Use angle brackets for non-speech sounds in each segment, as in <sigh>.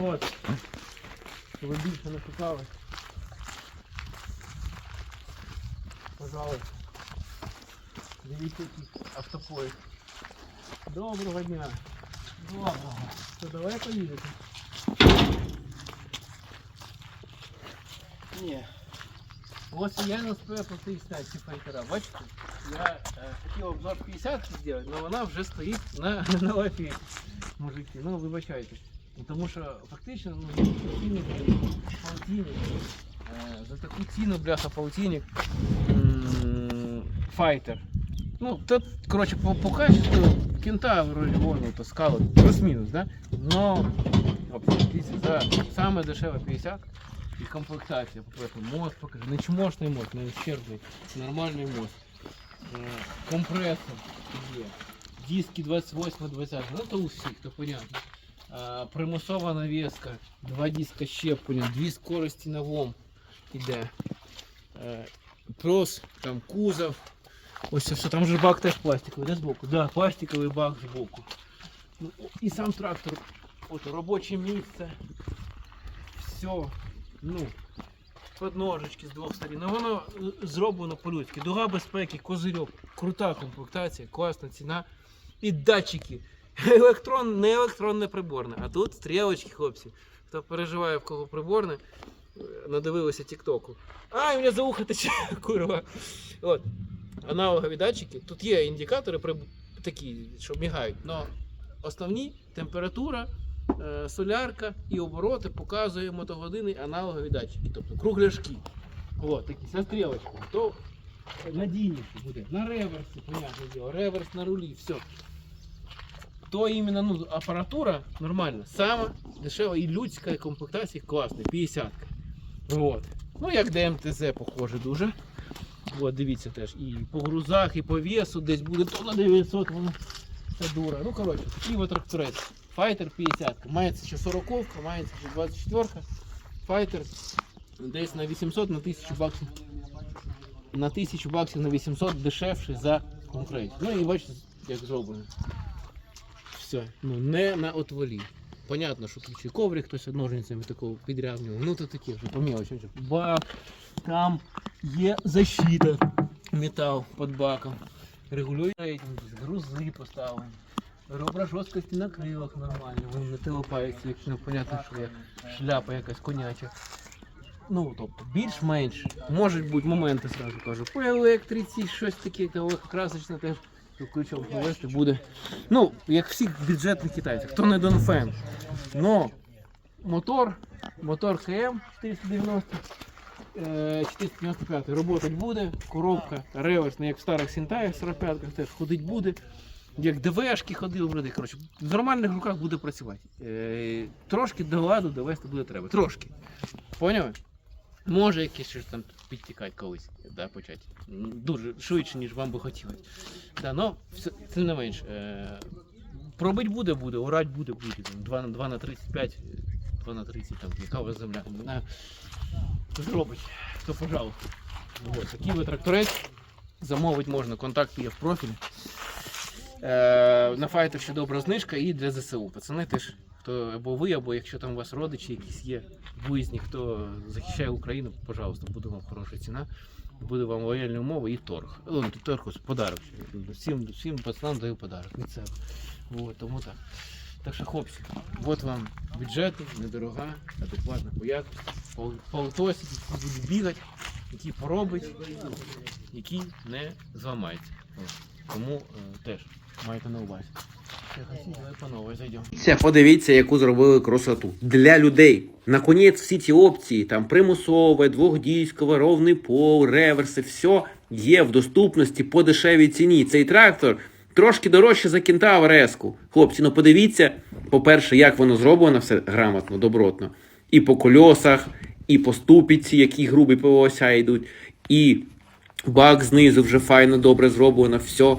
От. Щоб ви більше не шукали. Пожалуйста. Дивіться який автопоїзд. Доброго дня. Доброго. Що далеко їдете? Ні. Ось я не успею просто снять ці файтера. Бачите? Я е, хотів обзор 50 зробити, але вона вже стоїть на, <laughs> на лафі. Мужики, ну вибачайте. Ну, Тому що фактично ну, полтинник, полтинник, е, за таку ціну, бляха, полтинник, м, файтер. Ну, тут, коротше, по, по качеству кентавр, вон, то скала, плюс-мінус, да? Но, от, дивіться, за саме дешеве 50 і комплектація, по-перше, мост покажи, не чмошний мост, не ущербний, нормальний мост. Е, Компресор є. Диски 28-20, ну то у всіх, то понятно. Е, Примусова навіска, два диска щеплення, дві скорості на ВОМ іде. Е, Плюс там кузов. Ось все, там же бак теж пластиковий, де збоку? Да, пластиковий бак збоку. Ну, і сам трактор, от робоче місце. Все. Ну, подножечки з двох сторін. Ну воно е, зроблено по-людськи. Дуга безпеки, козирьок, крута комплектація, класна ціна. І датчики. <laughs> Електрон, не електронне приборне, а тут стрілочки, хлопці. Хто переживає, в кого приборне, е, надивилися тіктоку. Ай, мене за ухо тече, <laughs> курва. От. Аналогові датчики. Тут є індикатори такі, що мігають. але основні температура, е, солярка і обороти показує мотогодини аналогові датчики, тобто кругляшки. От, такі со стрілочками. То надійніше буде. На реверсі, понятне діло, реверс на рулі, все. То іменно ну, апаратура нормальна, сама дешева і людська комплектація класна, 50 От. Ну як ДМТЗ похоже дуже. От, дивіться теж. І по грузах, і по весу десь буде то на 900, воно це дура. Ну коротше, такий от тракторець. Файтер 50. Мається ще 40, мається ще 24. Файтер десь на 800 на 1000 баксів. На 1000 баксів на 800 дешевший за конкурент. Ну і бачите, як зроблено. Все. Ну не на отвалі. Понятно, що тут ще коврик хтось ножницями такого підрівнював. Ну то таке вже по. Бак, там є защита, метал під баком. Регулює рейтинг, грузи поставлені. Ребра жорсткості на крилах нормально, вони не телепаються, якщо не понятно, що є шляпа якась коняча. Ну, тобто, більш-менш, можуть бути моменти, сразу кажу, по електриці, щось таке, красочне теж ключом повести буде. Ну, як всіх бюджетних китайців, хто не Донфен. Но мотор, мотор КМ 490, е, 495 роботать буде, коробка реверсна, як в старих Сінтаях 45 теж ходить буде. Як ДВшки ходив, вроде, коротше, в нормальних руках буде працювати. Е, трошки до ладу довести буде треба. Трошки. Поняли? Може якесь щось там підтікати колись, да, почати. Дуже швидше, ніж вам би хотілося. Да, но тим не менш. Е, пробить буде, буде, орать буде, буде. 2, на 2 на 35, 2 на 30, там, яка у вас земля, не. Зробить, то пожалуйста. Вот, такий ви тракторець. Замовити можна, контакти є в профілі. Е, на файтер ще добра знижка і для ЗСУ. Пацани теж, хто або ви, або якщо там у вас родичі якісь є виїзні, хто захищає Україну, пожалуйста, буде вам хороша ціна. Буде вам лояльні умови і торг. Ну, торг подарок. Всім, всім пацанам даю подарок від себе. Вот, тому так. Так що, хлопці, от вам бюджет, недорога, адекватна по якості, по, по які будуть бігати, які поробить, які не зламаються. Тому е, теж майте на увазі. Це подивіться, яку зробили красоту для людей. Наконець, всі ці опції, там примусове, двохдійськове, ровний пол, реверси, все є в доступності по дешевій ціні. Цей трактор трошки дорожче за кентавр Еску. Хлопці, ну подивіться, по-перше, як воно зроблено, все грамотно, добротно. І по кольосах, і по ступіці, які грубі по йдуть, і бак знизу вже файно добре зроблено, все.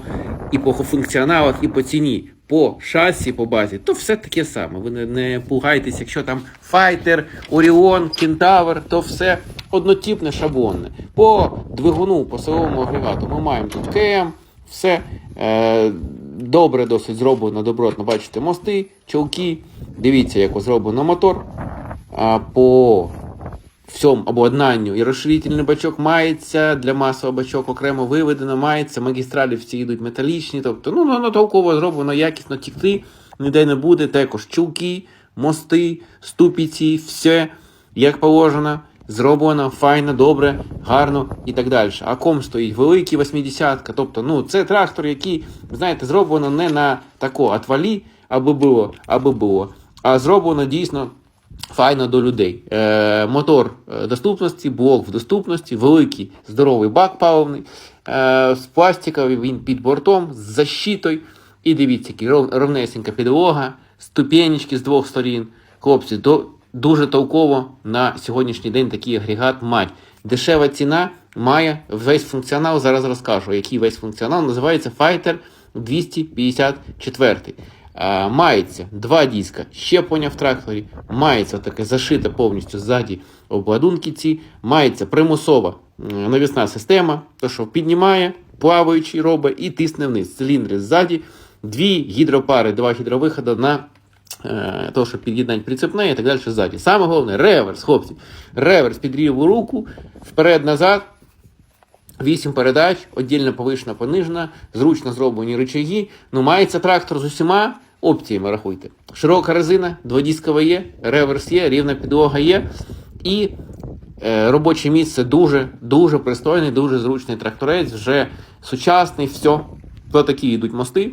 І по функціоналах, і по ціні. По шасі, по базі, то все таке саме. Ви не, не пугайтесь, якщо там Файтер, Оріон, Кентавр, то все однотипне шаблонне. По двигуну, по силовому агрегату ми маємо тут КМ, все. Е, добре досить зроблено, добротно. Бачите, мости, чолки. Дивіться, як зроблено мотор. А, по всьому обладнанню і розширительний бачок мається, для масового бачок окремо виведено, мається, магістралі всі йдуть металічні, тобто ну, воно толково зроблено, якісно тікти, ніде не буде. Також чулки, мости, ступіці, все як положено, зроблено, файно, добре, гарно і так далі. А ком стоїть великий 80-ка, тобто ну, це трактор, який, знаєте, зроблено не на тако отвалі, аби було, аби було, а зроблено дійсно. Файно до людей. Е, мотор е, доступності, блок в доступності, великий здоровий бак паливний, е, з пластиковий, він під бортом, з защитою. І дивіться, ров, ровнесенька підлога, ступенечки з двох сторін. Хлопці, до, дуже толково на сьогоднішній день такий агрегат мать. Дешева ціна має весь функціонал. Зараз розкажу, який весь функціонал називається Fighter 254. Е, Мається два диска, щеплення в тракторі, мається таке зашите повністю ззаді обладунки ці, мається примусова навісна система, то що піднімає, плаваючий робить і тисне вниз. Циліндри ззаді, дві гідропари, два гідровиходи на е, то, щоб під'єднати прицепне і так далі ззаді. Саме головне реверс, хлопці. Реверс під ліву руку, вперед-назад. Вісім передач, віддільно повишена, понижена, зручно зроблені рычаги. Ну, мається трактор з усіма опціями, рахуйте. Широка резина, дводіскова є, реверс є, рівна підлога є. І е, робоче місце дуже, дуже пристойний, дуже зручний тракторець, вже сучасний, все. То такі йдуть мости.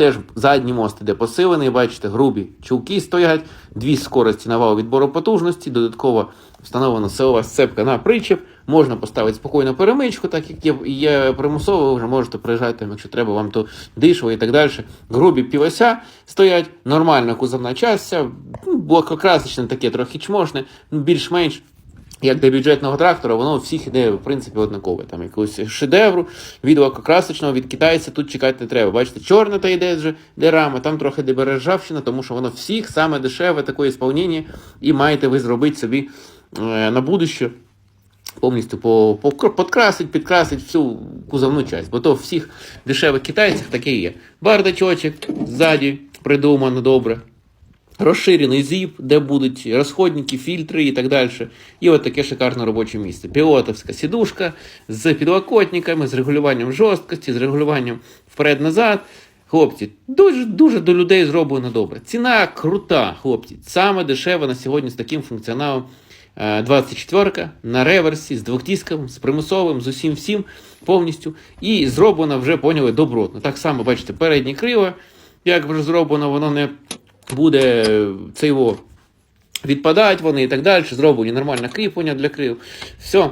Теж задній мост іде посилений, бачите, грубі чулки стоять, дві скорості на вал відбору потужності, додатково встановлена силова сцепка на причеп. Можна поставити спокійно перемичку, так як є, є примусово, ви вже можете приїжджати, там, якщо треба вам то дишово і так далі. Грубі півося стоять, нормальна кузовна частя, ну, блококрасочне таке трохи чмошне, більш-менш як для бюджетного трактора, воно у всіх іде, в принципі, однакове. Там якогось шедевру, від лакокрасочного, від китайця тут чекати не треба. Бачите, чорне та йде вже для рами, там трохи де ржавчина, тому що воно всіх саме дешеве таке ісполнення, і маєте ви зробити собі е, на будуще. Повністю по, по, подкрасить, підкрасить всю кузовну часть. Бо то всіх дешевих китайцях таке є. Бардачочок ззаді придумано добре розширений зіп, де будуть розходники, фільтри і так далі. І от таке шикарне робоче місце. Пілотовська сідушка з підлокотниками, з регулюванням жорсткості, з регулюванням вперед-назад. Хлопці, дуже дуже до людей зроблено добре. Ціна крута, хлопці. Саме дешева на сьогодні з таким функціоналом. е, 24 на реверсі з двохдіском, з примусовим, з усім всім повністю. І зроблено вже поняли добротно. Так само, бачите, переднє криво, як вже зроблено, воно не буде це його відпадати вони і так далі. Зроблені нормальне кріплення для крил. Все.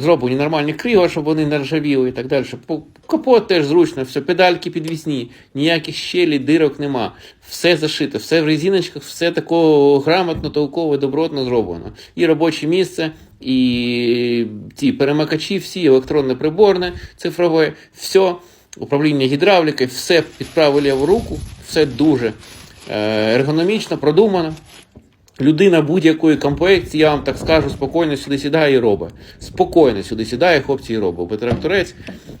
Зроблені нормальні крила, щоб вони не ржавіли і так далі. По- Капот теж зручно, все, педальки підвісні, ніяких щелі, дирок нема. Все зашито, все в резиночках, все такого грамотно, толково, добротно зроблено. І робоче місце, і ті перемикачі, всі, електронне приборне, цифрове, все, управління гідравлікою, все під праву ліву руку, все дуже ергономічно, продумано. Людина будь-якої комплекції, я вам так скажу, спокійно сюди сідає і робить. Спокійно сюди сідає, хлопці і робить. Бо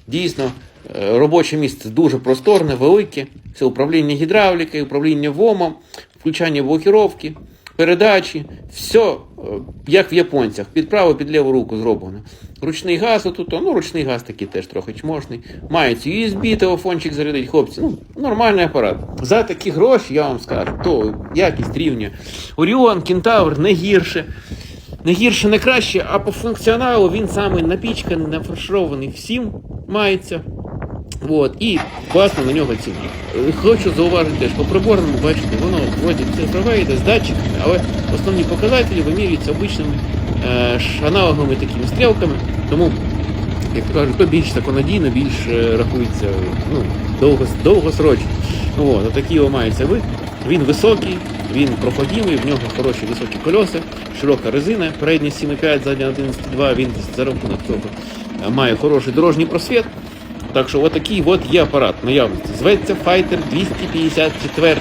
дійсно е, робоче місце дуже просторне, велике. Це управління гідравлікою, управління ВОМом, включання блокіровки, передачі. Все е, як в японцях, під праву, під ліву руку зроблено. Ручний газ отут, ну ручний газ такий теж трохи чмошний. Мається USB, телефончик зарядить, хлопці. Ну, нормальний апарат. За такі гроші, я вам скажу, то якість рівня. Оріон, Кентавр не гірше. Не гірше, не краще, а по функціоналу він саме напічканий, нафарширований всім мається. От, і класно на нього ціна. Е, Хочу зауважити теж, по приборному, бачите, воно вроді цифрове йде з датчиками, але основні показателі вимірюються обичними е, аналоговими такими стрілками. Тому, як то кажуть, то більш законодійно, більш е, рахується ну, довго, довгосрочно. От, Такі його мається вид. Він високий, він проходимий, в нього хороші високі кольоса, широка резина, передня 7,5, задня 11,2, він за рахунок цього е, має хороший дорожній просвіт. Так що отакий от є апарат наявності. Зветься Fighter 254.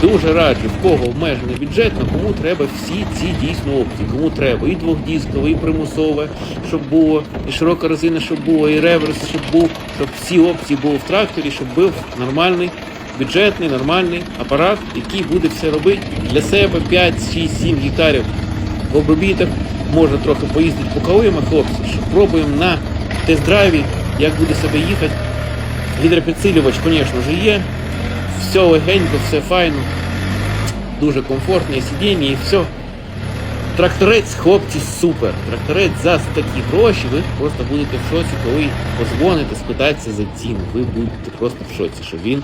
Дуже раджу, в кого обмежений бюджет, на кому треба всі ці дійсно опції. Кому треба і двохдіскове, і примусове, щоб було, і широка резина, щоб було, і реверс, щоб був, щоб всі опції були в тракторі, щоб був нормальний, бюджетний, нормальний апарат, який буде все робити для себе 5, 6, 7 гектарів в обробітах. Можна трохи поїздити по калимах, хлопці, що пробуємо на тест-драйві, як буде себе їхати. Гідропідсилювач, звісно ж, є. Все легенько, все файно, дуже комфортне сидіння і все. Тракторець, хлопці, супер. Тракторець за такі гроші, ви просто будете в шоці, коли позвоните, спитаєтеся за ціну. Ви будете просто в шоці, що він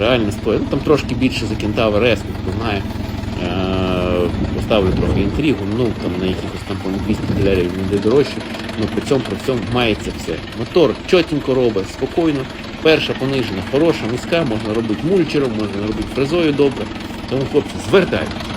реально стоїть. Ну там трошки більше за Кентавр S, хто знає. Е, Поставлю трохи інтригу, ну там на якихось там по 200 доларів буде дорожче, але при цьому при цьому мається все. Мотор чотенько робить, спокійно. Перша понижена, хороша, низька, можна робити мульчером, можна робити фрезою добре. Тому хлопці, звертайтеся.